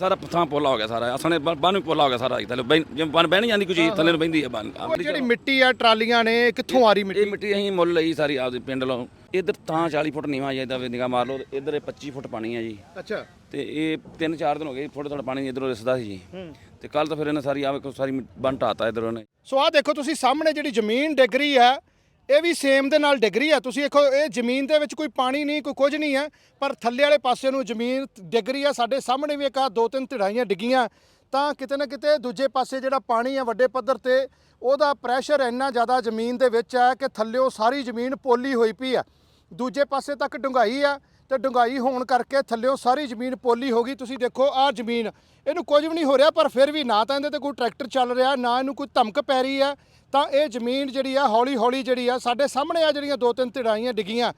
ਸਾਰਾ ਥਾਂ ਪੋਲਾ ਹੋ ਗਿਆ ਸਾਰਾ। ਅਸਣੇ ਬੰਨ ਵੀ ਪੋਲਾ ਹੋ ਗਿਆ ਸਾਰਾ ਥੱਲੇ। ਬਹਿ- ਜਿਵੇਂ ਬੰਨ ਬਹਿ ਨਹੀਂ ਜਾਂਦੀ ਕੋਈ ਚੀਜ਼ ਥੱਲੇ ਨੂੰ ਬਹਿੰਦੀ ਹੈ ਬੰਨ ਉਹ ਜਿਹੜੀ ਮਿੱਟੀ ਆ ਟਰਾਲੀਆਂ ਨੇ ਕਿੱਥੋਂ ਆ ਰਹੀ ਮਿੱਟੀ? ਇਹ ਮਿੱਟੀ ਅਸੀਂ ਮੁੱਲ ਲਈ ਸਾਰੀ ਆਪਦੇ ਪਿੰਡ ਲੋ ਇੱਧਰ ਤਾਂ 40 ਫੁੱਟ ਨੀਵਾ ਜਾਂਦਾ ਵੇ ਨਿਗਾਹ ਮਾਰ ਲਓ ਤੇ ਇੱਧਰ ਇਹ 25 ਫੁੱਟ ਪਾਣੀ ਹੈ ਜੀ। ਅੱਛਾ। ਤੇ ਇਹ ਤਿੰਨ ਚਾਰ ਦਿਨ ਹੋ ਗਏ ਥੋੜਾ ਥੋੜਾ ਪਾਣੀ ਇਧਰੋਂ ਰਿਸਦਾ ਸੀ ਜੀ। ਤੇ ਕੱਲ ਤਾਂ ਫਿਰ ਇਹਨੇ ਸਾਰੀ ਆਵੇ ਕੋ ਸਾਰੀ ਬੰਨ ਢਾਤਾ ਇਧਰੋਂ ਨੇ ਸੋ ਆਹ ਦੇਖੋ ਤੁਸੀਂ ਸਾਹਮਣੇ ਜਿਹੜੀ ਜ਼ਮੀਨ ਡਿੱਗ ਰਹੀ ਹੈ ਇਹ ਵੀ ਸੇਮ ਦੇ ਨਾਲ ਡਿੱਗ ਰਹੀ ਹੈ ਤੁਸੀਂ ਦੇਖੋ ਇਹ ਜ਼ਮੀਨ ਦੇ ਵਿੱਚ ਕੋਈ ਪਾਣੀ ਨਹੀਂ, ਕੋਈ ਕੁਝ ਨਹੀਂ ਹੈ ਪਰ ਥੱਲੇ ਵਾਲੇ ਪਾਸੇ ਨੂੰ ਜ਼ਮੀਨ ਡਿੱਗ ਰਹੀ ਹੈ ਸਾਡੇ ਸਾਹਮਣੇ ਵੀ ਇੱਕ ਆ ਦੋ ਤਿੰਨ ਤਿੜਾਈਆਂ ਡਿੱਗੀਆਂ। ਤਾਂ ਕਿਤੇ ਨਾ ਕਿਤੇ ਦੂਜੇ ਪਾਸੇ ਜਿਹੜਾ ਪਾਣੀ ਹੈ ਵੱਡੇ ਪੱਧਰ ਤੇ, ਉਹਦਾ ਪ੍ਰੈਸ਼ਰ ਇੰਨਾ ਜ਼ਿਆਦਾ ਜ਼ਮੀਨ ਦੇ ਵਿੱਚ ਹੈ ਕਿ ਥੱਲਿਓ ਸਾਰੀ ਜ਼ਮੀਨ ਪੋਲੀ ਹੋਈ ਪਈ ਆ। ਦੂਜੇ ਪਾਸੇ ਤੱਕ ਡੁੰਗਾਈ ਆ ਤੇ ਡੁੰਗਾਈ ਹੋਣ ਕਰਕੇ ਥੱਲਿਓ ਸਾਰੀ ਜ਼ਮੀਨ ਪੋਲੀ ਹੋ ਗਈ। ਤੁਸੀਂ ਦੇਖੋ ਆਹ ਜ਼ਮੀਨ, ਇਹਨੂੰ ਕੁਝ ਵੀ ਨਹੀਂ ਹੋ ਰਿਹਾ, ਪਰ ਫਿਰ ਵੀ ਨਾ ਤਾਂ ਇਹਦੇ ਤੇ ਕੋਈ ਟਰੈਕਟਰ ਚੱਲ ਰਿਹਾ, ਨਾ ਇਹਨੂੰ ਕੋਈ ਧਮਕ ਪੈ ਰਹੀ ਆ। ਤਾਂ ਇਹ ਜ਼ਮੀਨ ਜਿਹੜੀ ਆ, ਹੌਲੀ ਹੌਲੀ ਜਿਹੜੀ ਆ, ਸਾਡੇ ਸਾਹਮਣੇ ਆ ਜਿਹੜੀਆਂ ਦੋ ਤਿੰਨ ਤਿੜਾਈਆਂ ਡਿੱਗੀਆਂ,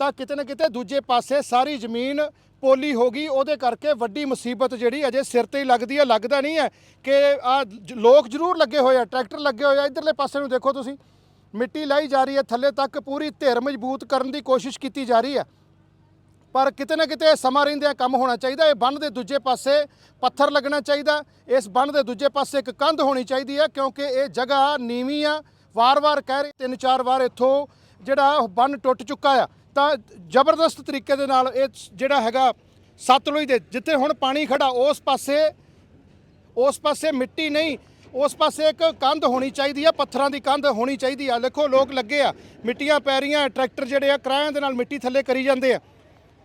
ਤਾਂ ਕਿਤੇ ਨਾ ਕਿਤੇ ਦੂਜੇ ਪਾਸੇ ਸਾਰੀ ਜ਼ਮੀਨ ਪੋਲੀ ਹੋ ਗਈ, ਉਹਦੇ ਕਰਕੇ ਵੱਡੀ ਮੁਸੀਬਤ ਜਿਹੜੀ ਅਜੇ ਸਿਰ ਤੇ ਹੀ ਲੱਗਦੀ ਹੈ ਲੱਗਦਾ ਨਹੀਂ ਹੈ ਕਿ ਆ ਲੋਕ ਜ਼ਰੂਰ ਲੱਗੇ ਹੋਏ ਆ, ਟਰੈਕਟਰ ਲੱਗੇ ਹੋਏ ਆ, ਇਧਰਲੇ ਪਾਸੇ ਨੂੰ ਦੇਖੋ ਤੁਸੀਂ, ਮਿੱਟੀ ਲਾਈ ਜਾ ਰਹੀ ਹੈ, ਥੱਲੇ ਤੱਕ ਪੂਰੀ ਧਿਰ ਮਜ਼ਬੂਤ ਕਰਨ ਦੀ ਕੋਸ਼ਿਸ਼ ਕੀਤੀ ਜਾ ਰਹੀ ਹੈ। ਪਰ ਕਿਤੇ ਨਾ ਕਿਤੇ ਸਮਾਂ ਰਹਿੰਦਿਆਂ ਕੰਮ ਹੋਣਾ ਚਾਹੀਦਾ, ਇਹ ਬੰਨ ਦੇ ਦੂਜੇ ਪਾਸੇ ਪੱਥਰ ਲੱਗਣਾ ਚਾਹੀਦਾ, ਇਸ ਬੰਨ ਦੇ ਦੂਜੇ ਪਾਸੇ ਇੱਕ ਕੰਧ ਹੋਣੀ ਚਾਹੀਦੀ ਹੈ, ਕਿਉਂਕਿ ਇਹ ਜਗ੍ਹਾ ਨੀਵੀਂ ਆ, ਵਾਰ-ਵਾਰ ਕਹਿ ਰਹੇ ਤਿੰਨ ਚਾਰ ਵਾਰ ਇੱਥੋਂ ਜਿਹੜਾ ਬੰਨ ਟੁੱਟ ਚੁੱਕਾ ਆ, ਤਾਂ ਜ਼ਬਰਦਸਤ ਤਰੀਕੇ ਦੇ ਨਾਲ ਇਹ ਜਿਹੜਾ ਹੈਗਾ ਸਤਲੁਜ ਦੇ, ਜਿੱਥੇ ਹੁਣ ਪਾਣੀ ਖੜਾ ਉਸ ਪਾਸੇ ਉਸ ਪਾਸੇ ਮਿੱਟੀ ਨਹੀਂ, ਉਸ ਪਾਸੇ ਇੱਕ ਕੰਧ ਹੋਣੀ ਚਾਹੀਦੀ ਆ, ਪੱਥਰਾਂ ਦੀ ਕੰਧ ਹੋਣੀ ਚਾਹੀਦੀ ਆ। ਦੇਖੋ, ਲੋਕ ਲੱਗੇ ਆ, ਮਿੱਟੀਆਂ ਪੈ ਰਹੀਆਂ, ਟਰੈਕਟਰ ਜਿਹੜੇ ਆ, ਕਿਰਾਇਆਂ ਦੇ ਨਾਲ ਮਿੱਟੀ ਥੱਲੇ ਕਰੀ ਜਾਂਦੇ ਆ।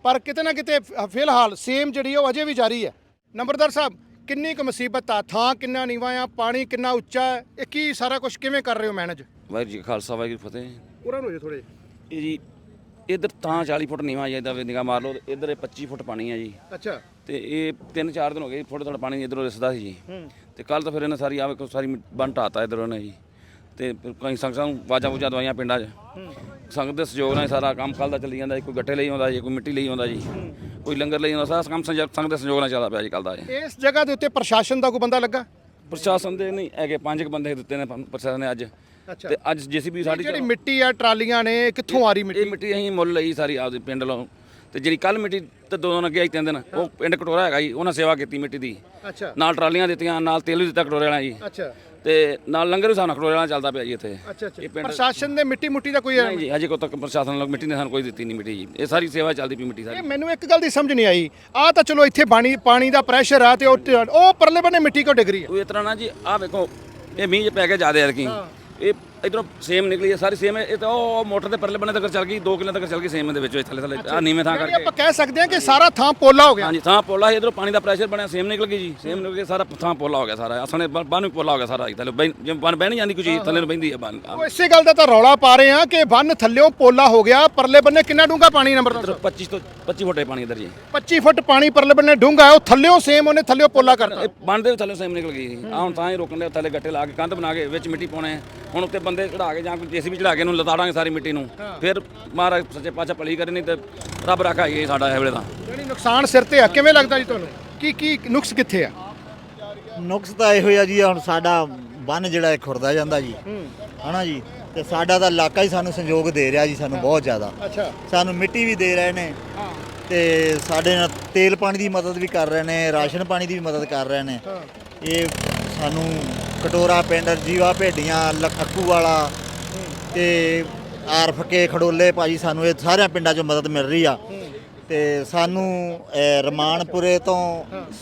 ਪਰ ਕਿਤੇ ਨਾ ਕਿਤੇ ਫਿਲਹਾਲ ਸੇਮ ਜਿਹੜੀ ਆ ਉਹ ਅਜੇ ਵੀ ਜਾਰੀ ਹੈ ਨੰਬਰਦਾਰ ਸਾਹਿਬ ਕਿੰਨੀ ਕੁ ਮੁਸੀਬਤ ਆ? ਥਾਂ ਕਿੰਨਾ ਨੀਵਾਂ ਆ? ਪਾਣੀ ਕਿੰਨਾ ਉੱਚਾ ਹੈ ਇਹ ਕੀ ਸਾਰਾ ਕੁਝ ਕਿਵੇਂ ਕਰ ਰਹੇ ਹੋ ਮੈਨੇਜ ਵਾਹਿਗੁਰੂ ਜੀ ਕਾ ਖਾਲਸਾ ਵਾਹਿਗੁਰੂ ਫਤਿਹ। ਪੂਰਾ ਹੋ ਜੇ ਥੋੜੇ ਇਹ ਜੀ ਇੱਧਰ ਤਾਂ 40 ਫੁੱਟ ਨੀਵਾ ਜਾਂਦਾ ਵੇ ਨਿਗਾਹ ਮਾਰ ਲਓ ਇੱਧਰ ਇਹ 25 ਫੁੱਟ ਪਾਣੀ ਹੈ ਜੀ। ਅੱਛਾ। ਤੇ ਇਹ ਤਿੰਨ ਚਾਰ ਦਿਨ ਹੋ ਗਏ ਥੋੜਾ ਥੋੜਾ ਪਾਣੀ ਇਧਰੋਂ ਰਿਸਦਾ ਸੀ ਜੀ। ਤੇ ਕੱਲ ਤਾਂ ਫਿਰ ਇਹਨੇ ਸਾਰੀ ਆਵੇ ਕੋ ਸਾਰੀ ਬੰਨ ਢਾਤਾ ਇਧਰੋਂ ਨੇ ਜੀ। ਤੇ ਕਈ ਸੰਗਤਾਂ ਨੂੰ ਵਾਜਾਂ ਵੂਜਾਂ ਦਵਾਈਆਂ ਪਿੰਡਾਂ 'ਚ। ਸੰਗਤ ਦੇ ਸਹਿਯੋਗ ਨਾਲ ਹੀ ਸਾਰਾ ਕੰਮ ਕੱਲ ਦਾ ਚੱਲੀ ਜਾਂਦਾ ਜੀ ਕੋਈ ਗੱਟੇ ਲਈ ਆਉਂਦਾ ਜੀ ਕੋਈ ਮਿੱਟੀ ਲਈ ਆਉਂਦਾ ਜੀ ਕੋਈ ਲੰਗਰ ਲਈ ਆਉਂਦਾ ਸਾਰਾ ਕੰਮ ਸੰਜ- ਸੰਗਤ ਦੇ ਸਹਿਯੋਗ ਨਾਲ ਚੱਲਦਾ ਪਿਆ ਜੀ ਕੱਲ ਦਾ ਜੀ ਇਸ ਜਗ੍ਹਾ ਦੇ ਉੱਤੇ ਪ੍ਰਸ਼ਾਸਨ ਦਾ ਕੋਈ ਬੰਦਾ ਲੱਗਾ? ਪ੍ਰਸ਼ਾਸਨ ਦੇ ਨਹੀਂ ਹੈਗੇ ਪੰਜ ਕੁ ਬੰਦੇ ਦਿੱਤੇ ਨੇ ਪ- ਪ੍ਰਸ਼ਾਸਨ ਨੇ ਅੱਜ। ਅੱਛਾ। ਤੇ ਅੱਜ ਜੀਸੀਬੀ ਸਾਡੀ ਜਿਹੜੀ ਮਿੱਟੀ ਆ ਟਰਾਲੀਆਂ ਨੇ ਇਹ ਕਿੱਥੋਂ ਆ ਰਹੀ ਮਿੱਟੀ? ਇਹ ਮਿੱਟੀ ਅਸੀਂ ਮੁੱਲ ਲਈ ਸਾਰੀ ਆਪਦੇ ਪਿੰਡ ਲੋ ਤੇ ਜਿਹੜੀ ਕੱਲ ਮਿੱਟੀ ਤੇ ਦੋ ਦਿਨ ਅੱਗੇ ਆਈ ਤਿੰਨ ਦਿਨ ਉਹ ਪਿੰਡ ਕਟੋਰਾ ਹੈਗਾ ਜੀ ਉਹਨਾਂ ਸੇਵਾ ਕੀਤੀ ਮਿੱਟੀ ਦੀ। ਅੱਛਾ। ਨਾਲ ਟਰਾਲੀਆਂ ਦਿੱਤੀਆਂ ਨਾਲ ਤੇਲ ਵੀ ਦਿੱਤਾ ਕਟੋਰੇ ਵਾਲਾ ਜੀ। ਅੱਛਾ। ਤੇ ਨਾਲ ਲੰਗਰ ਵੀ ਸਾਨੂੰ ਵਾਲਾ ਚੱਲਦਾ ਪਿਆ ਜੀ ਇੱਥੇ। ਅੱਛਾ ਅੱਛਾ। ਪਿੰਡ ਪ੍ਰਸ਼ਾਸਨ ਨੇ ਮਿੱਟੀ ਮੁੱਟੀ ਦਾ ਕੋਈ ਨਹੀਂ ਜੀ ਹਜੇ ਕੋ ਤੱਕ ਪ੍ਰਸ਼ਾਸਨ ਲੋਕ ਮਿੱਟੀ ਨੇ ਸਾਨੂੰ ਕੋਈ ਦਿੱਤੀ ਨਹੀਂ ਮਿੱਟੀ ਜੀ। ਇਹ ਸਾਰੀ ਸੇਵਾ ਚੱਲਦੀ ਪਈ ਮਿੱਟੀ ਇਹ ਸਾਰੀ ਮੈਨੂੰ ਇੱਕ ਗੱਲ ਦੀ ਸਮਝ ਨਹੀਂ ਆਈ। ਆ ਤਾਂ ਚਲੋ ਇੱਥੇ ਪਾਣੀ ਪਾਣੀ ਦਾ ਪ੍ਰੈਸ਼ਰ ਆ ਤੇ ਉਹ ਟ- ਉਹ ਪਰਲੇ ਬੰਨੇ ਮਿੱਟੀ ਕਿਉਂ ਡਿੱਗ ਰਹੀ ਆ ਉਹ ਇਸ ਤਰ੍ਹਾਂ ਨਾ ਜੀ ਆਹ ਵੇਖੋ ਇਹ ਮੀਂਹ 'ਚ ਪੈ ਕੇ ਜ਼ਿਆਦਾ ਐਰਕੀ ਇਹ ਇਧਰੋਂ ਸੇਮ ਨਿਕਲੀ ਹੈ ਸਾਰੀ ਸੇਮ ਇਹ ਤਾਂ ਉਹ ਮੋਟਰ ਦੇ ਪਰਲੇ ਬੰਨੇ ਤੱਕ ਚੱਲ ਗਈ 2 ਕਿਲੇ ਤੱਕ ਚੱਲ ਗਈ ਸੇਮ ਦੇ ਵਿੱਚ ਥੱਲੇ ਥੱਲੇ ਆ ਨੀਵੇਂ ਥਾਂ ਕਰਕੇ ਆਪਾਂ ਕਹਿ ਸਕਦੇ ਹਾਂ ਕਿ ਸਾਰਾ ਥਾਂ ਪੋਲਾ ਹੋ ਗਿਆ। ਹਾਂਜੀ ਥਾਂ ਪੋਲਾ ਇਧਰੋਂ ਪਾਣੀ ਦਾ ਪ੍ਰੈਸ਼ਰ ਬਣਿਆ ਸੇਮ ਨਿਕਲ ਗਈ ਜੀ ਸੇਮ ਨਿਕਲ ਕੇ ਸਾਰਾ ਥਾਂ ਪੋਲਾ ਹੋ ਗਿਆ ਸਾਰਾ। ਅਸਣੇ ਬੰਨ ਵੀ ਪੋਲਾ ਹੋ ਗਿਆ ਸਾਰਾ ਥੱਲੇ ਬਹਿ- ਜਿਵੇਂ ਬੰਨ ਬਹਿ ਨਹੀਂ ਜਾਂਦੀ ਕੋਈ ਚੀਜ਼ ਥੱਲੇ ਨੂੰ ਬਹਿੰਦੀ ਹੈ ਬੰਨ ਉਹ ਇਸੇ ਗੱਲ ਦਾ ਤਾਂ ਰੌਲਾ ਪਾ ਰਹੇ ਆ ਕਿ ਬੰਨ ਥੱਲਿਓਂ ਪੋਲਾ ਹੋ ਗਿਆ ਪਰਲੇ ਬੰਨੇ ਕਿੰਨਾ ਡੂੰਘਾ ਪਾਣੀ ਨੰਬਰ ਇੱਧਰ 25 ਤੋਂ 25 ਫੁੱਟੇ ਪਾਣੀ ਇਧਰ ਜੀ। 25 ਫੁੱਟ ਪਾਣੀ ਪਰਲੇ ਬੰਨੇ ਡੂੰਘਾ ਉਹ ਥੱਲਿਓਂ ਸੇਮ ਉਹਨੇ ਥੱਲਿਓਂ ਪੋਲਾ ਕਰਤਾ। ਇਹ ਬੰਨ ਦੇ ਵੀ ਥੱਲੇ ਸੇਮ ਨਿਕਲ ਗਈ ਆ ਹੁਣ ਤਾਂ ਹੀ ਰੋਕਣ ਦੇ ਥੱਲੇ ਗੱਟੇ ਲਾ ਕੇ ਕੰਧ ਬਣਾ ਕੇ ਵਿੱਚ ਮਿੱਟੀ ਪਾਉਣੇ। ਹੁਣ ਉੱਤੇ ਬੰਦੇ ਚੜਾ ਕੇ ਜਾਂ ਕੋਈ ਜੇਸੀਬੀ ਚੜਾ ਕੇ ਇਹਨੂੰ ਲਤਾੜਾਂਗੇ ਸਾਰੀ ਮਿੱਟੀ ਨੂੰ। ਫਿਰ ਮਹਾਰਾਜ ਸੱਚੇ ਪਾਤਸ਼ਾਹ ਭਲੀ ਕਰੇ ਨਹੀਂ ਤੇ ਰੱਬ ਰਾਖਾ ਹੀ ਹੈ ਸਾਡਾ ਇਹ ਵੇਲੇ ਤਾਂ। ਯਾਨੀ ਨੁਕਸਾਨ ਸਿਰ ਤੇ ਆ ਕਿਵੇਂ ਲੱਗਦਾ ਜੀ ਤੁਹਾਨੂੰ? ਕੀ ਕੀ ਨੁਕਸ ਕਿੱਥੇ ਆ? ਨੁਕਸ ਤਾਂ ਇਹੋ ਆ ਜੀ ਹੁਣ ਸਾਡਾ ਬੰਨ ਜਿਹੜਾ ਇਹ ਖੁਰਦਾ ਜਾਂਦਾ ਜੀ। ਹਨਾ ਜੀ? ਤੇ ਸਾਡਾ ਤਾਂ ਇਲਾਕਾ ਹੀ ਸਾਨੂੰ ਸੰਯੋਗ ਦੇ ਰਿਹਾ ਜੀ ਸਾਨੂੰ ਬਹੁਤ ਜ਼ਿਆਦਾ। ਅੱਛਾ। ਸਾਨੂੰ ਮਿੱਟੀ ਵੀ ਦੇ ਰਹੇ ਨੇ। ਤੇ ਸਾਡੇ ਨਾਲ ਤੇਲ ਪਾਣੀ ਦੀ ਮਦਦ ਵੀ ਕਰ ਰਹੇ ਨੇ ਰਾਸ਼ਨ ਪਾਣੀ ਦੀ ਵੀ ਮਦਦ ਕਰ ਰਹੇ ਨੇ। ਇਹ ਸਾਨੂੰ ਕਟੋਰਾ ਪਿੰਡ ਜੀਵਾ ਭੇਡੀਆਂ, ਲਖੱਕੂ ਵਾਲਾ ਤੇ ਆਰਫਕੇ ਖੜੋਲੇ ਭਾਜੀ ਸਾਨੂੰ ਇਹ ਸਾਰਿਆਂ ਪਿੰਡਾਂ 'ਚੋਂ ਮਦਦ ਮਿਲ ਰਹੀ ਆ। ਤੇ ਸਾਨੂੰ ਰਮਾਨਪੁਰੇ ਤੋਂ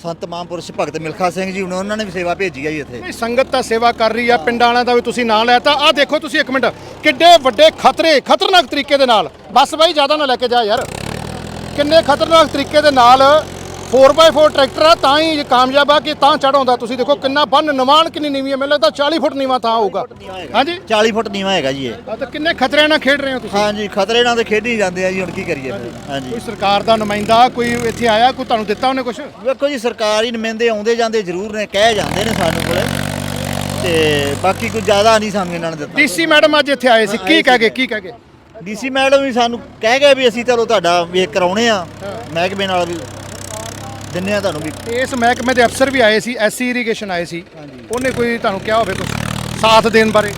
ਸੰਤ ਮਹਾਂਪੁਰਸ਼ ਭਗਤ ਮਿਲਖਾ ਸਿੰਘ ਜੀ, ਉਹਨਾਂ ਉਹਨਾਂ ਨੇ ਵੀ ਸੇਵਾ ਭੇਜੀ ਆ ਜੀ ਇੱਥੇ। ਨਹੀਂ, ਸੰਗਤ ਤਾਂ ਸੇਵਾ ਕਰ ਰਹੀ ਆ, ਪਿੰਡਾਂ ਵਾਲਿਆਂ ਦਾ ਵੀ ਤੁਸੀਂ ਨਾਂ ਲੈਤਾ। ਆ ਦੇਖੋ ਤੁਸੀਂ ਇੱਕ ਮਿੰਟ, ਕਿੱਡੇ ਵੱਡੇ ਖਤਰੇ, ਖਤਰਨਾਕ ਤਰੀਕੇ ਦੇ ਨਾਲ। ਬਸ ਬਾਈ, ਜ਼ਿਆਦਾ ਨਾ ਲੈ ਕੇ ਜਾ ਯਾਰ। ਕਿੰਨੇ ਖਤਰਨਾਕ ਤਰੀਕੇ ਦੇ ਨਾਲ 4x4 ਟਰੈਕਟਰ ਆ ਤਾਂ ਹੀ ਕਾਮਯਾਬ ਆ ਕਿ ਤਾਂ ਚੜਾਉਂਦਾ ਤੁਸੀਂ ਦੇਖੋ ਕਿੰਨਾ ਬੰਨ ਨਿਵਾਨ ਕਿੰਨੀ ਨੀਵੀਂ ਹੈ ਮੈਨੂੰ ਲੱਗਦਾ 40 ਫੁੱਟ ਨੀਵਾਂ ਥਾਂ ਹੋਊਗਾ। ਹਾਂਜੀ? 40 ਫੁੱਟ ਨੀਵਾ ਹੈਗਾ ਜੀ ਇਹ। ਤਾਂ ਕਿੰਨੇ ਖਤਰਿਆਂ ਨਾਲ ਖੇਡ ਰਹੇ ਹੋ ਤੁਸੀਂ? ਹਾਂਜੀ ਖਤਰੇ ਨਾਲ ਤੇ ਖੇਡੀ ਜਾਂਦੇ ਆ ਜੀ ਹੁਣ ਕੀ ਕਰੀਏ ਫਿਰ? ਹਾਂਜੀ। ਕੋਈ ਸਰਕਾਰ ਦਾ ਨੁਮਾਇੰਦਾ ਕੋਈ ਇੱਥੇ ਆਇਆ ਕੋਈ ਤੁਹਾਨੂੰ ਦਿੱਤਾ ਉਹਨੇ ਕੁਝ ਵੇਖੋ ਜੀ ਸਰਕਾਰੀ ਨੁਮਾਇੰਦੇ ਆਉਂਦੇ ਜਾਂਦੇ ਜ਼ਰੂਰ ਨੇ ਕਹਿ ਜਾਂਦੇ ਨੇ ਸਾਨੂੰ ਕੋਲੇ। ਤੇ ਬਾਕੀ ਕੁਝ ਜ਼ਿਆਦਾ ਨਹੀਂ ਸਾਨੂੰ ਇਹਨਾਂ ਨੇ ਦਿੱਤਾ। ਡੀਸੀ ਮੈਡਮ ਅੱਜ ਇੱਥੇ ਆਏ ਸੀ ਕੀ ਕਹਿ ਗਏ ਕੀ ਕਹਿ ਗਏ? ਡੀਸੀ ਮੈਡਮ ਵੀ ਸਾਨੂੰ ਕਹਿ ਗਏ ਵੀ ਅਸੀਂ ਚਲੋ ਤੁਹਾਡਾ ਵੇਖ ਕਰਾਉਣੇ ਆ ਮਹਿਕਮੇ ਨਾਲ ਵੀ। ਦਿੰਨੇ ਆ ਤੁਹਾਨੂੰ ਵੀ। ਇਸ ਮਹਿਕਮੇ ਦੇ ਅਫਸਰ ਵੀ ਆਏ ਸੀ ਐਸਸੀ ਇਰੀਗੇਸ਼ਨ ਆਏ ਸੀ। ਉਹਨੇ ਕੋਈ ਤੁਹਾਨੂੰ ਕਿਹਾ ਹੋਵੇ ਕੁਝ ਸਾਥ ਦੇਣ ਬਾਰੇ?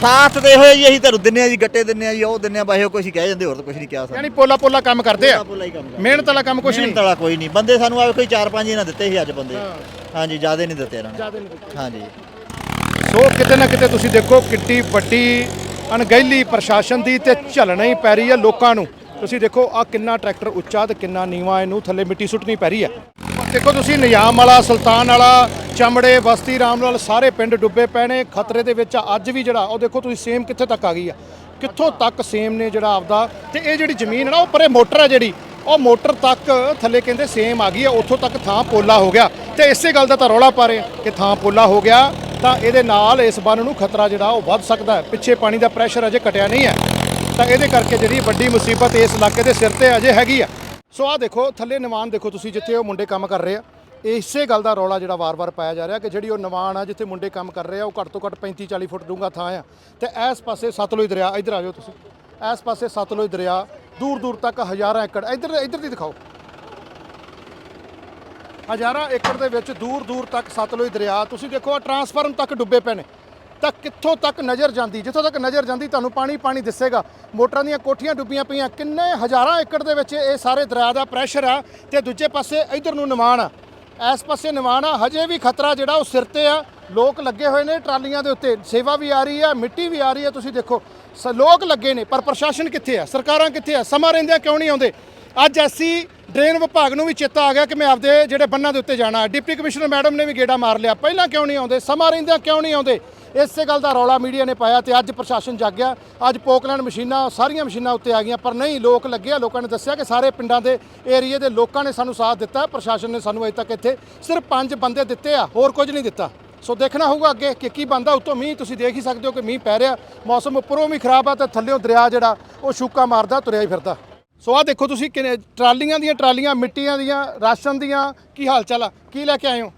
ਸਾਥ ਦੇ ਹੋਏ ਜੀ ਅਸੀਂ ਤੁਹਾਨੂੰ ਦਿੰਨੇ ਆ ਜੀ ਗੱਟੇ ਦਿੰਨੇ ਆ ਜੀ ਉਹ ਦਿੰਨੇ ਆ ਬਾਹੇ ਕੁਝ ਕਹਿ ਜਾਂਦੇ ਹੋਰ ਤਾਂ ਕੁਝ ਨਹੀਂ ਕਿਹਾ ਸਾਨੂੰ। ਯਾਨੀ ਪੋਲਾ ਪੋਲਾ ਕੰਮ ਕਰਦੇ ਆ? ਪੋਲਾ ਹੀ ਕੰਮ ਕਰਦੇ। ਮਿਹਨਤ ਵਾਲਾ ਕੰਮ ਕੁਝ ਨਹੀਂ? ਮਿਹਨਤ ਵਾਲਾ ਕੋਈ ਨਹੀਂ। ਬੰਦੇ ਸਾਨੂੰ ਆਵੇ ਕੋਈ 4-5 ਇਹਨਾਂ ਦਿੱਤੇ ਸੀ ਅੱਜ ਬੰਦੇ। ਹਾਂਜੀ ਜਿਆਦੇ ਨਹੀਂ ਦਿੱਤੇ ਇਹਨਾਂ ਨੇ। ਜ਼ਿਆਦਾ ਨਹੀਂ ਹਾਂਜੀ। ਸੋ ਕਿਤੇ ਨਾ ਕਿਤੇ ਤੁਸੀਂ ਦੇਖੋ ਕਿੱਡੀ ਵੱਡੀ ਅਣਗਹਿਲੀ ਪ੍ਰਸ਼ਾਸਨ ਦੀ ਤੇ ਝੱਲਣਾ ਹੀ ਪੈ ਰਹੀ ਹੈ ਲੋਕਾਂ ਨੂੰ। ਤੁਸੀਂ ਦੇਖੋ ਆ ਕਿੰਨਾ ਟਰੈਕਟਰ ਉੱਚਾ ਤੇ ਕਿੰਨਾ ਨੀਵਾ ਇਹਨੂੰ ਥੱਲੇ ਮਿੱਟੀ ਸੁੱਟਣੀ ਪੈ ਰਹੀ ਹੈ। ਦੇਖੋ ਤੁਸੀਂ ਨਿਜ਼ਾਮ ਵਾਲਾ, ਸੁਲਤਾਨ ਵਾਲਾ, ਚਮੜੇ, ਬਸਤੀ, ਰਾਮਲਾਲ ਸਾਰੇ ਪਿੰਡ ਡੁੱਬੇ ਪਏ ਨੇ। ਖਤਰੇ ਦੇ ਵਿੱਚ ਅੱਜ ਵੀ ਜਿਹੜਾ, ਉਹ ਦੇਖੋ ਤੁਸੀਂ ਸੇਮ ਕਿੱਥੇ ਤੱਕ ਆ ਗਈ ਆ। ਕਿੱਥੋਂ ਤੱਕ ਸੇਮ ਨੇ ਜਿਹੜਾ ਆਪਦਾ? ਤੇ ਇਹ ਜਿਹੜੀ ਜ਼ਮੀਨ ਹੈ ਨਾ, ਉਹ ਪਰੇ ਮੋਟਰ ਹੈ ਜਿਹੜੀ, ਉਹ ਮੋਟਰ ਤੱਕ ਥੱਲੇ ਕਹਿੰਦੇ ਸੇਮ ਆ ਗਈ ਹੈ ਉੱਥੋਂ ਤੱਕ ਥਾਂ ਪੋਲਾ ਹੋ ਗਿਆ। ਤੇ ਇਸੇ ਗੱਲ ਦਾ ਤਾਂ ਰੌਲਾ ਪਾ ਰਹੇ ਕਿ ਥਾਂ ਪੋਲਾ ਹੋ ਗਿਆ, ਤਾਂ ਇਹਦੇ ਨਾਲ ਇਸ ਬੰਨ ਨੂੰ ਖਤਰਾ ਜਿਹੜਾ, ਉਹ ਵੱਧ ਸਕਦਾ ਹੈ। ਪਿੱਛੇ ਪਾਣੀ ਦਾ ਪ੍ਰੈਸ਼ਰ ਅਜੇ ਘਟਿਆ ਨਹੀਂ ਹੈ। ਤਾਂ ਇਹਦੇ ਕਰਕੇ ਜਿਹੜੀ ਵੱਡੀ ਮੁਸੀਬਤ ਇਸ ਇਲਾਕੇ ਦੇ ਸਿਰ ਤੇ ਅਜੇ ਹੈਗੀ ਆ। ਸੋ ਆ ਦੇਖੋ, ਥੱਲੇ ਨਿਵਾਨ ਦੇਖੋ ਤੁਸੀਂ ਜਿੱਥੇ ਉਹ ਮੁੰਡੇ ਕੰਮ ਕਰ ਰਹੇ ਆ। ਇਸੇ ਗੱਲ ਦਾ ਰੌਲਾ ਜਿਹੜਾ ਵਾਰ-ਵਾਰ ਪਾਇਆ ਜਾ ਰਿਹਾ ਕਿ ਜਿਹੜੀ ਉਹ ਨਿਵਾਨ ਆ, ਜਿੱਥੇ ਮੁੰਡੇ ਕੰਮ ਕਰ ਰਹੇ ਆ, ਉਹ ਘੱਟ ਤੋਂ ਘੱਟ 35 40 ਫੁੱਟ ਡੂੰਘਾ ਥਾਂ ਆ। ਤੇ ਇਸ ਪਾਸੇ ਸਤਲੁਜ ਦਰਿਆ, ਇੱਧਰ ਆ ਜਾਓ ਤੁਸੀਂ। ਇਸ ਪਾਸੇ ਸਤਲੁਜ ਦਰਿਆ ਦੂਰ ਦੂਰ ਤੱਕ ਹਜ਼ਾਰਾਂ ਏਕੜ, ਇੱਧਰ ਇੱਧਰ ਦੀ ਦਿਖਾਓ। ਹਜ਼ਾਰਾਂ ਏਕੜ ਦੇ ਵਿੱਚ ਦੂਰ ਦੂਰ ਤੱਕ ਸਤਲੁਜ ਦਰਿਆ, ਤੁਸੀਂ ਦੇਖੋ ਆ ਟਰਾਂਸਫਾਰਮ ਤੱਕ ਡੁੱਬੇ ਪਏ ਨੇ। ਤਾਂ ਕਿੱਥੋਂ ਤੱਕ ਨਜ਼ਰ ਜਾਂਦੀ? ਜਿੱਥੋਂ ਤੱਕ ਨਜ਼ਰ ਜਾਂਦੀ, ਤੁਹਾਨੂੰ ਪਾਣੀ ਪਾਣੀ ਦਿਸੇਗਾ। ਮੋਟਰਾਂ ਦੀਆਂ ਕੋਠੀਆਂ ਡੁੱਬੀਆਂ ਪਈਆਂ। ਕਿੰਨੇ ਹਜ਼ਾਰਾਂ ਏਕੜ ਦੇ ਵਿੱਚ ਇਹ ਸਾਰੇ ਦਰਿਆ ਦਾ ਪ੍ਰੈਸ਼ਰ ਆ ਤੇ ਦੂਜੇ ਪਾਸੇ ਇਧਰ ਨੂੰ ਨਿਵਾਨ ਆ। ਇਸ ਪਾਸੇ ਨਿਵਾਨ ਆ। ਹਜੇ ਵੀ ਖਤਰਾ ਜਿਹੜਾ ਉਹ ਸਿਰ ਤੇ ਆ। ਲੋਕ ਲੱਗੇ ਹੋਏ ਨੇ ਟਰਾਲੀਆਂ ਦੇ ਉੱਤੇ। ਸੇਵਾ ਵੀ ਆ ਰਹੀ ਆ, ਮਿੱਟੀ ਵੀ ਆ ਰਹੀ ਆ। ਤੁਸੀਂ ਦੇਖੋ, ਸ- ਲੋਕ ਲੱਗੇ ਨੇ, ਪਰ ਪ੍ਰਸ਼ਾਸਨ ਕਿੱਥੇ ਆ? ਸਰਕਾਰਾਂ ਕਿੱਥੇ ਆ? ਸਮਾਂ ਰਹਿੰਦਿਆਂ ਕਿਉਂ ਨਹੀਂ ਆਉਂਦੇ? ਅੱਜ ਅਸੀਂ ਡਰੇਨ ਵਿਭਾਗ ਨੂੰ ਵੀ ਚੇਤਾ ਆ ਗਿਆ ਕਿ ਮੈਂ ਆਪਦੇ ਜਿਹੜੇ ਬੰਨਾਂ ਦੇ ਉੱਤੇ ਜਾਣਾ। ਡਿਪਟੀ ਕਮਿਸ਼ਨਰ ਮੈਡਮ ਨੇ ਵੀ ਗੇੜਾ ਮਾਰ ਲਿਆ। ਪਹਿਲਾਂ ਕਿਉਂ ਨਹੀਂ ਆਉਂਦੇ? ਸਮਾਂ ਰਹਿੰਦਿਆਂ ਕਿਉਂ ਨਹੀਂ ਆਉਂਦੇ? ਇਸੇ ਗੱਲ ਦਾ ਰੌਲਾ ਮੀਡੀਆ ਨੇ ਪਾਇਆ ਤੇ ਅੱਜ ਪ੍ਰਸ਼ਾਸਨ ਜਾਗਿਆ ਅੱਜ ਪੋਕਲੈਂਡ ਮਸ਼ੀਨਾਂ, ਸਾਰੀਆਂ ਮਸ਼ੀਨਾਂ ਉੱਤੇ ਆ ਗਈਆਂ, ਪਰ ਨਹੀਂ, ਲੋਕ ਲੱਗੇ ਲੋਕਾਂ ਨੇ ਦੱਸਿਆ ਕਿ ਸਾਰੇ ਪਿੰਡਾਂ ਦੇ ਏਰੀਏ ਦੇ ਲੋਕਾਂ ਨੇ ਸਾਨੂੰ ਸਾਥ ਦਿੱਤਾ। ਪ੍ਰਸ਼ਾਸਨ ਨੇ ਸਾਨੂੰ ਅਜੇ ਤੱਕ ਇੱਥੇ ਸਿਰਫ ਪੰਜ ਬੰਦੇ ਦਿੱਤੇ ਆ, ਹੋਰ ਕੁਝ ਨਹੀਂ ਦਿੱਤਾ। ਸੋ ਦੇਖਣਾ ਹੋਊਗਾ ਅੱਗੇ ਕਿ ਕੀ ਬੰਦਾ ਉੱਤੋਂ ਮੀਂਹ ਤੁਸੀਂ ਦੇਖ ਹੀ ਸਕਦੇ ਹੋ ਕਿ ਮੀਂਹ ਪੈ ਰਿਹਾ। ਮੌਸਮ ਉੱਪਰੋਂ ਵੀ ਖਰਾਬ ਆ ਤੇ ਥੱਲੇੋਂ ਦਰਿਆ ਜਿਹੜਾ, ਉਹ ਸ਼ੂਕਾ ਮਾਰਦਾ, ਤੁਰਿਆ ਹੀ ਫਿਰਦਾ। ਸੋ ਆ ਦੇਖੋ ਤੁਸੀਂ ਕਿੰਨੇ ਟਰਾਲੀਆਂ ਦੀਆਂ ਟਰਾਲੀਆਂ, ਮਿੱਟੀਆਂ ਦੀਆਂ, ਰਾਸ਼ਨ ਦੀਆਂ, ਕੀ ਹਾਲ ਚਾਲ ਆ? ਕੀ ਲੈ ਕੇ ਆਏ ਹੋ?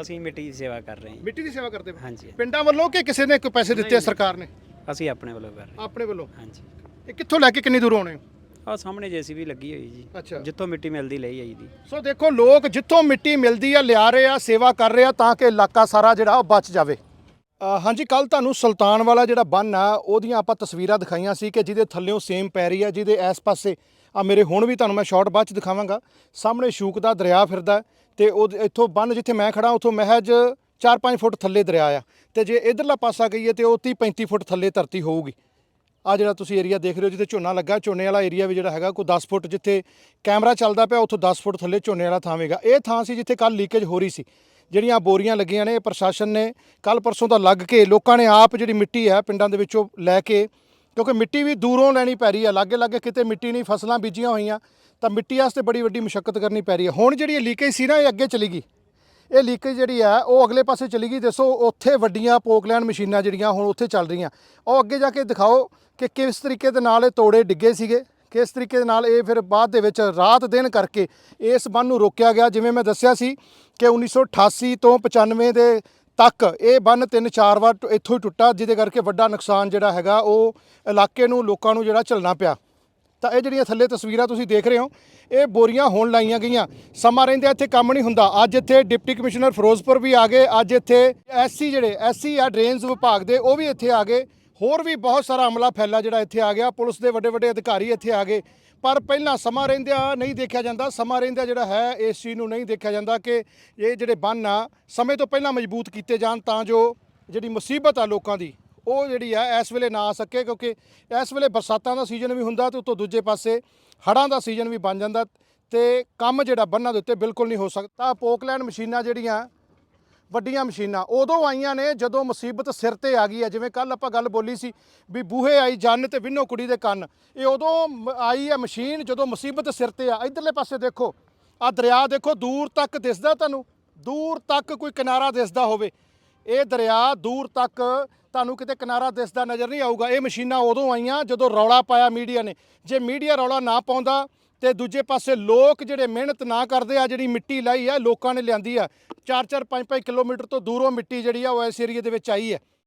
ਅਸੀਂ ਮਿੱਟੀ ਦੀ ਸੇਵਾ ਕਰ ਰਹੇ ਮਿੱਟੀ ਦੀ ਸੇਵਾ ਕਰਦੇ ਪਏ? ਹਾਂਜੀ। ਪਿੰਡਾਂ ਵੱਲੋਂ ਕਿ ਕਿਸੇ ਨੇ ਕੋਈ ਪੈਸੇ ਦਿੱਤੇ ਆ ਸਰਕਾਰ ਨੇ? ਹਾਂ ਅਸੀਂ ਆਪਣੇ ਵੱਲੋਂ ਕਰ ਰਹੇ ਆਪਣੇ ਵੱਲੋਂ? ਹਾਂ। ਹਾਂਜੀ। ਇਹ ਕਿੱਥੋਂ ਲੈ ਕੇ ਕਿੰਨੀ ਦੂਰ ਆਉਣੇ ਹੋ? ਆਹ ਸਾਹਮਣੇ ਜੇਸੀਬੀ ਲੱਗੀ ਹੋਈ ਜੀ। ਅੱਛਾ। ਜਿੱਥੋਂ ਮਿੱਟੀ ਮਿਲਦੀ ਲਈ ਆਈ ਦੀ। ਸੋ ਦੇਖੋ ਲੋਕ ਜਿੱਥੋਂ ਮਿੱਟੀ ਮਿਲਦੀ ਆ ਲਿਆ ਰਹੇ ਆ ਸੇਵਾ ਕਰ ਰਹੇ ਆ ਤਾਂ ਕਿ ਇਲਾਕਾ ਸਾਰਾ ਜਿਹੜਾ ਉਹ ਬਚ ਜਾਵੇ। ਅ, ਹਾਂਜੀ ਕੱਲ ਤੁਹਾਨੂੰ ਸੁਲਤਾਨ ਵਾਲਾ ਜਿਹੜਾ ਬੰਨ ਆ ਉਹਦੀਆਂ ਆਪਾਂ ਤਸਵੀਰਾਂ ਦਿਖਾਈਆਂ ਸੀ ਕਿ ਜਿਹਦੇ ਥੱਲਿਓਂ ਸੇਮ ਪੈ ਰਹੀ ਆ ਜਿਹਦੇ ਇਸ ਪਾਸੇ ਆ ਮੇਰੇ ਹੁਣ ਵੀ ਤੁਹਾਨੂੰ ਮੈਂ ਸ਼ਾਰਟ ਬਾਅਦ ਚ ਦਿਖਾਵਾਂਗਾ। ਸਾਹਮਣੇ ਸ਼ੂਕ ਦਾ ਦਰਿਆ ਫਿਰਦਾ ਹੈ ਤੇ ਉਹ ਇੱਥੋਂ ਬੰਨ ਜਿੱਥੇ ਮੈਂ ਖੜਾ ਉੱਥੋਂ ਮਹਿਜ 4-5 ਫੁੱਟ ਥੱਲੇ ਦਰਿਆ ਆ। ਤੇ ਜੇ ਇਧਰਲਾ ਪਾਸਾ ਗਈਏ ਤੇ ਉਹ 30-35 ਫੁੱਟ ਥੱਲੇ ਧਰਤੀ ਹੋਊਗੀ। ਆ ਜਿਹੜਾ ਤੁਸੀਂ ਏਰੀਆ ਦੇਖ ਰਹੇ ਹੋ ਜਿੱਥੇ ਝੋਨਾ ਲੱਗਾ, ਝੋਨੇ ਵਾਲਾ ਏਰੀਆ ਵੀ ਜਿਹੜਾ ਹੈਗਾ, ਕੋਈ 10 ਫੁੱਟ ਜਿੱਥੇ ਕੈਮਰਾ ਚੱਲਦਾ ਪਿਆ, ਉੱਥੋਂ 10 ਫੁੱਟ ਥੱਲੇ ਝੋਨੇ ਵਾਲਾ ਥਾਂ ਹੋਵੇਗਾ ਇਹ ਥਾਂ ਸੀ ਜਿੱਥੇ ਕੱਲ ਲੀਕੇਜ ਹੋ ਰਹੀ ਸੀ। ਜਿਹੜੀਆਂ ਬੋਰੀਆਂ ਲੱਗੀਆਂ ਨੇ, ਇਹ ਪ੍ਰਸ਼ਾਸਨ ਨੇ ਕੱਲ ਪਰਸੋਂ ਦਾ ਲੱਗ ਕੇ ਲੋਕਾਂ ਨੇ ਆਪ ਜਿਹੜੀ ਮਿੱਟੀ ਹੈ ਪਿੰਡਾਂ ਦੇ ਵਿੱਚੋਂ ਲੈ ਕੇ ਕਿਉਂਕਿ ਮਿੱਟੀ ਵੀ ਦੂਰੋਂ ਲੈਣੀ ਪੈ ਰਹੀ ਹੈ ਲਾਗੇ ਲਾਗੇ ਕਿਤੇ ਮਿੱਟੀ ਨਹੀਂ, ਫਸਲਾਂ ਬੀਜੀਆਂ ਹੋਈਆਂ, ਤਾਂ ਮਿੱਟੀ ਵਾਸਤੇ ਬੜੀ ਵੱਡੀ ਮੁਸ਼ਕਲ ਕਰਨੀ ਪੈ ਰਹੀ ਹੈ ਹੁਣ ਜਿਹੜੀ ਲੀਕੇਜ ਸੀ ਨਾ, ਇਹ ਅੱਗੇ ਚਲੀ ਗਈ। ਇਹ ਲੀਕੇਜ ਜਿਹੜੀ ਆ, ਉਹ ਅਗਲੇ ਪਾਸੇ ਚਲੀ ਗਈ। ਦੱਸੋ, ਉੱਥੇ ਵੱਡੀਆਂ ਪੋਕਲੈਂਡ ਮਸ਼ੀਨਾਂ ਜਿਹੜੀਆਂ ਹੁਣ ਉੱਥੇ ਚੱਲ ਰਹੀਆਂ। ਉਹ ਅੱਗੇ ਜਾ ਕੇ ਦਿਖਾਓ ਕਿ ਕਿਸ ਤਰੀਕੇ ਦੇ ਨਾਲ ਇਹ ਤੋੜੇ ਡਿੱਗੇ ਸੀਗੇ। ਕਿਸ ਤਰੀਕੇ ਦੇ ਨਾਲ ਇਹ ਫਿਰ ਬਾਅਦ ਦੇ ਵਿੱਚ ਰਾਤ ਦਿਨ ਕਰਕੇ ਇਸ ਬੰਨ ਨੂੰ ਰੋਕਿਆ ਗਿਆ। ਜਿਵੇਂ ਮੈਂ ਦੱਸਿਆ ਸੀ ਕਿ 1988 ਤੋਂ 95 ਦੇ ਤੱਕ ਇਹ ਬੰਨ ਤਿੰਨ ਚਾਰ ਵਾਰ ਟੁ- ਇੱਥੋਂ ਹੀ ਟੁੱਟਾ, ਜਿਹਦੇ ਕਰਕੇ ਵੱਡਾ ਨੁਕਸਾਨ ਜਿਹੜਾ ਹੈਗਾ, ਉਹ ਇਲਾਕੇ ਨੂੰ, ਲੋਕਾਂ ਨੂੰ ਜਿਹੜਾ ਝੱਲਣਾ ਪਿਆ। ਤਾਂ ਇਹ ਜਿਹੜੀਆਂ ਥੱਲੇ ਤਸਵੀਰਾਂ ਤੁਸੀਂ ਦੇਖ ਰਹੇ ਹੋ, ਇਹ ਬੋਰੀਆਂ ਹੋਣ ਲਾਈਆਂ ਗਈਆਂ। ਸਮਾਂ ਰਹਿੰਦੇ ਇੱਥੇ ਕੰਮ ਨਹੀਂ ਹੁੰਦਾ। ਅੱਜ ਇੱਥੇ ਡਿਪਟੀ ਕਮਿਸ਼ਨਰ ਫਿਰੋਜ਼ਪੁਰ ਵੀ ਆ ਗਏ। ਅੱਜ ਇੱਥੇ ਐਸਸੀ ਜਿਹੜੇ, ਐਸਸੀ ਆ ਡਰੇਨਸ ਵਿਭਾਗ ਦੇ, ਉਹ ਵੀ ਇੱਥੇ ਆ ਗਏ। ਹੋਰ ਵੀ ਬਹੁਤ ਸਾਰਾ ਅਮਲਾ ਫੈਲਾ ਜਿਹੜਾ ਇੱਥੇ ਆ ਗਿਆ। ਪੁਲਿਸ ਦੇ ਵੱਡੇ ਵੱਡੇ ਅਧਿਕਾਰੀ ਇੱਥੇ ਆ ਗਏ। ਪਰ ਪਹਿਲਾਂ ਸਮਾਂ ਰਹਿੰਦਿਆਂ ਨਹੀਂ ਦੇਖਿਆ ਜਾਂਦਾ। ਸਮਾਂ ਰਹਿੰਦਿਆਂ ਜਿਹੜਾ ਹੈ, ਇਸ ਚੀਜ਼ ਨੂੰ ਨਹੀਂ ਦੇਖਿਆ ਜਾਂਦਾ ਕਿ ਇਹ ਜਿਹੜੇ ਬੰਨ ਆ, ਸਮੇਂ ਤੋਂ ਪਹਿਲਾਂ ਮਜ਼ਬੂਤ ਕੀਤੇ ਜਾਣ ਤਾਂ ਜੋ ਜਿਹੜੀ ਮੁਸੀਬਤ ਆ ਲੋਕਾਂ ਦੀ, ਉਹ ਜਿਹੜੀ ਆ ਇਸ ਵੇਲੇ ਨਾ ਆ ਸਕੇ ਕਿਉਂਕਿ ਇਸ ਵੇਲੇ ਬਰਸਾਤਾਂ ਦਾ ਸੀਜ਼ਨ ਵੀ ਹੁੰਦਾ ਤੇ ਉਤੋਂ ਦੂਜੇ ਪਾਸੇ ਹੜ੍ਹਾਂ ਦਾ ਸੀਜ਼ਨ ਵੀ ਬਣ ਜਾਂਦਾ ਤੇ ਕੰਮ ਜਿਹੜਾ ਬੰਨਾਂ ਦੇ ਉੱਤੇ ਬਿਲਕੁਲ ਨਹੀਂ ਹੋ ਸਕਦਾ। ਪੋਕਲੈਂਡ ਮਸ਼ੀਨਾਂ ਜਿਹੜੀਆਂ ਵੱਡੀਆਂ ਮਸ਼ੀਨਾਂ। ਉਦੋਂ ਆਈਆਂ ਨੇ ਜਦੋਂ ਮੁਸੀਬਤ ਸਿਰ ਤੇ ਆ ਗਈ ਹੈ। ਜਿਵੇਂ ਕੱਲ ਆਪਾਂ ਗੱਲ ਬੋਲੀ ਸੀ ਵੀ ਬੂਹੇ ਆਈ ਜੰਨ ਤੇ ਵਿੰਨੋ ਕੁੜੀ ਦੇ ਕੰਨ। ਇਹ ਉਦੋਂ ਮ- ਆਈ ਹੈ ਮਸ਼ੀਨ ਜਦੋਂ ਮੁਸੀਬਤ ਸਿਰ ਤੇ ਆ। ਇਧਰਲੇ ਪਾਸੇ ਦੇਖੋ ਆ ਦਰਿਆ ਦੇਖੋ, ਦੂਰ ਤੱਕ ਦਿਸਦਾ ਤੁਹਾਨੂੰ। ਦੂਰ ਤੱਕ ਕੋਈ ਕਿਨਾਰਾ ਦਿਸਦਾ ਹੋਵੇ। ਇਹ ਦਰਿਆ ਦੂਰ ਤੱਕ ਤੁਹਾਨੂੰ ਕਿਤੇ ਕਿਨਾਰਾ ਦਿਸਦਾ ਨਜ਼ਰ ਨਹੀਂ ਆਊਗਾ। ਇਹ ਮਸ਼ੀਨਾਂ ਉਦੋਂ ਆਈਆਂ ਜਦੋਂ ਰੌਲਾ ਪਾਇਆ ਮੀਡੀਆ ਨੇ। ਜੇ ਮੀਡੀਆ ਰੌਲਾ ਨਾ ਪਾਉਂਦਾ ਤੇ ਦੂਜੇ ਪਾਸੇ ਲੋਕ ਜਿਹੜੇ ਮਿਹਨਤ ਨਾ ਕਰਦੇ ਆ, ਜਿਹੜੀ ਮਿੱਟੀ ਲਾਈ ਆ, ਲੋਕਾਂ ਨੇ ਲਿਆਂਦੀ ਆ। 4-4 5-5 ਕਿਲੋਮੀਟਰ ਤੋਂ ਦੂਰੋਂ ਮਿੱਟੀ ਜਿਹੜੀ ਆ, ਉਹ ਇਸ ਏਰੀਏ ਦੇ ਵਿੱਚ ਆਈ ਹੈ।